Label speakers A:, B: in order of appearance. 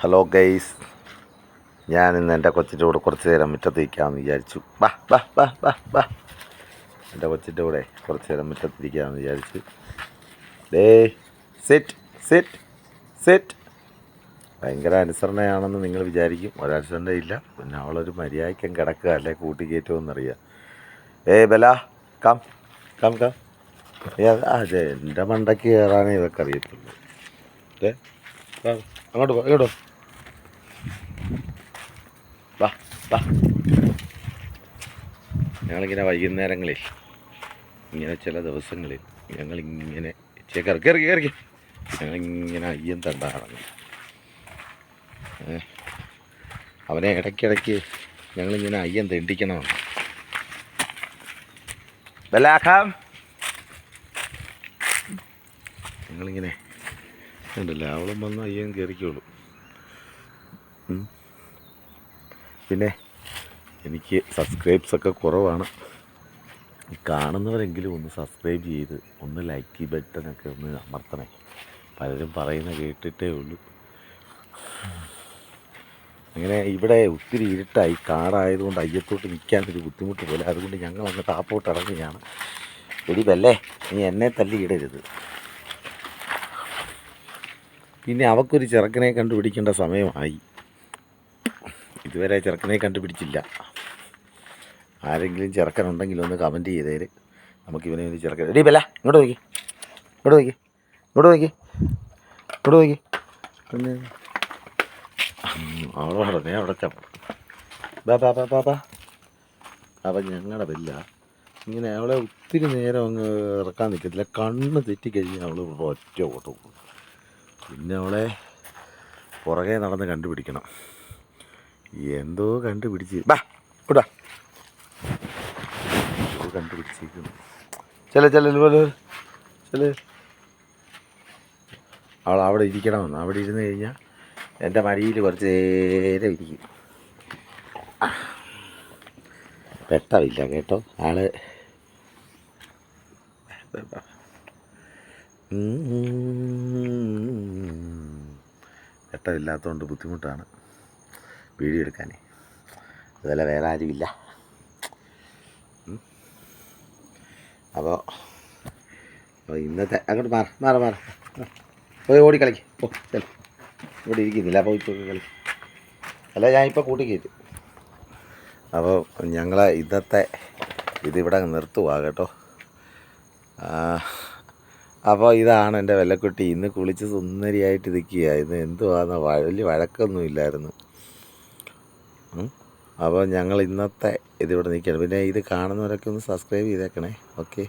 A: Hello guys ഞാൻ ഇന്ന് എന്റെ കൊച്ചിന്റെ കൂടെ കുറച്ച് നേരം മുറ്റത്ത് നിൽക്കാമെന്ന് വിചാരിച്ചു. ബാ ബാ ബാ ബാ ബാ എന്റെ കൊച്ചിന്റെ കൂടെ കുറച്ച് നേരം മുറ്റത്ത് ഇരിക്കാമെന്ന് വിചാരിച്ചു. ഡേ സെറ്റ് സെറ്റ് സെറ്റ് ഭയങ്കര അനുസരണയാണെന്ന് നിങ്ങൾ വിചാരിക്കും. ഒരനുസരണ ഇല്ല പിന്നെ അവളൊരു മര്യാദയ്ക്കും കിടക്കുക അല്ലെ എന്നറിയാം ഏ ബല കം കം കം അതെ എന്റെ മണ്ടയ്ക്ക് കയറാനേ ഇതൊക്കെ അറിയത്തുള്ളൂ. അങ്ങോട്ട് പോ ഇങ്ങോട്ട്. വാ വാ. ഞങ്ങളിങ്ങനെ വൈകുന്നേരങ്ങളിൽ ഇങ്ങനെ ചില ദിവസങ്ങളിൽ ഞങ്ങളിങ്ങനെ ചേ ഇറക്കി കയറി ഞങ്ങളിങ്ങനെ അയ്യം തണ്ടാണ് അവനെ ഇടയ്ക്കിടയ്ക്ക് ഞങ്ങളിങ്ങനെ അയ്യം തെണ്ടിക്കണമെന്ന് ബലാഖാം ഞങ്ങളിങ്ങനെ ഉണ്ടല്ല അവളും വന്ന് അയ്യം കയറിക്കോളും. പിന്നെ എനിക്ക് സബ്സ്ക്രൈബ്സൊക്കെ കുറവാണ്. കാണുന്നവരെങ്കിലും ഒന്ന് സബ്സ്ക്രൈബ് ചെയ്ത് ഒന്ന് ലൈക്ക് ബട്ടണൊക്കെ ഒന്ന് അമർത്തണേ. പലരും പറയുന്ന കേട്ടിട്ടേ ഉള്ളൂ. അങ്ങനെ ഇവിടെ ഒത്തിരി ഇരുട്ടായി. കാടായതുകൊണ്ട് അയ്യത്തോട്ട് നിൽക്കാൻ ഒരു ബുദ്ധിമുട്ട് പോലെ. അതുകൊണ്ട് ഞങ്ങൾ അങ്ങ് താപ്പോട്ട് ഇറങ്ങുകയാണ്. എടി ബല്ലേ നീ എന്നെ തല്ലി ഇടരുത്. പിന്നെ അവക്കൊരു ചെറുക്കനെ കണ്ടുപിടിക്കേണ്ട സമയമായി. ഇതുവരെ ചെറുക്കനെ കണ്ടുപിടിച്ചില്ല. ആരെങ്കിലും ചെറുക്കനുണ്ടെങ്കിൽ ഒന്ന് കമന്റ് ചെയ്തേര്. നമുക്ക് ഇവനെ ഒരു ചെറുക്കൻ എടീ ബല ഇങ്ങോട്ട് നോക്കി. ഇങ്ങോട്ട് നോക്കി. ഇങ്ങോട്ട് നോക്കി. ഇങ്ങോട്ട് നോക്കി. പിന്നെ അവിടെ ഉടനെ അവിടെ അപ്പം ഞങ്ങളുടെ ബെല്ല ഇങ്ങനെ അവളെ ഒത്തിരി നേരം അങ്ങ് ഇറക്കാൻ നിൽക്കത്തില്ല കണ്ണ് തെറ്റിക്കഴിഞ്ഞാൽ അവൾ ഒറ്റ ഓട്ടം. പിന്നെ അവളെ പുറകെ നടന്ന് കണ്ടുപിടിക്കണം. എന്തോ കണ്ടുപിടിച്ച് ബാ കൂടാ എന്തോ കണ്ടുപിടിച്ചിരിക്കുന്നു ചില ചില ചില അവൾ അവിടെ ഇരിക്കണമെന്ന് അവിടെ ഇരുന്ന് കഴിഞ്ഞാൽ എന്റെ മടിയിൽ കുറച്ച് നേരം ഇരിക്കും പെട്ടറിയില്ല കേട്ടോ ആൾ പെട്ടറില്ലാത്തതുകൊണ്ട് ബുദ്ധിമുട്ടാണ് വീഡിയോ എടുക്കാനേ അതുപോലെ വേറെ ആരുമില്ല. അപ്പോൾ അപ്പോൾ ഇന്നത്തെ അങ്ങോട്ട് മാറ മാറ മാറ. പോയി ഓടി കളിക്ക്. പോ ചെൽ ഇവിടെ ഇരിക്കുന്നില്ല അപ്പോൾ ഇപ്പോൾ കളി അല്ല ഞാൻ ഇപ്പോൾ കൂട്ടി കയറ്റും. അപ്പോൾ ഞങ്ങൾ ഇന്നത്തെ ഇതിവിടെ നിർത്തുവാ കേട്ടോ. അപ്പോൾ ഇതാണ് എന്റെ വെല്ലക്കുട്ടി ഇന്ന് കുളിച്ച് സുന്ദരിയായിട്ട് നിൽക്കുക ഇന്ന് എന്തുവാന്ന് വലിയ വഴക്കൊന്നും ഇല്ലായിരുന്നു. അപ്പോൾ ഞങ്ങൾ ഇന്നത്തെ ഇതിവിടെ നിൽക്കുകയാണ്. പിന്നെ ഇത് കാണുന്നവരൊക്കെ ഒന്ന് സബ്സ്ക്രൈബ് ചെയ്തേക്കണേ. ഓക്കെ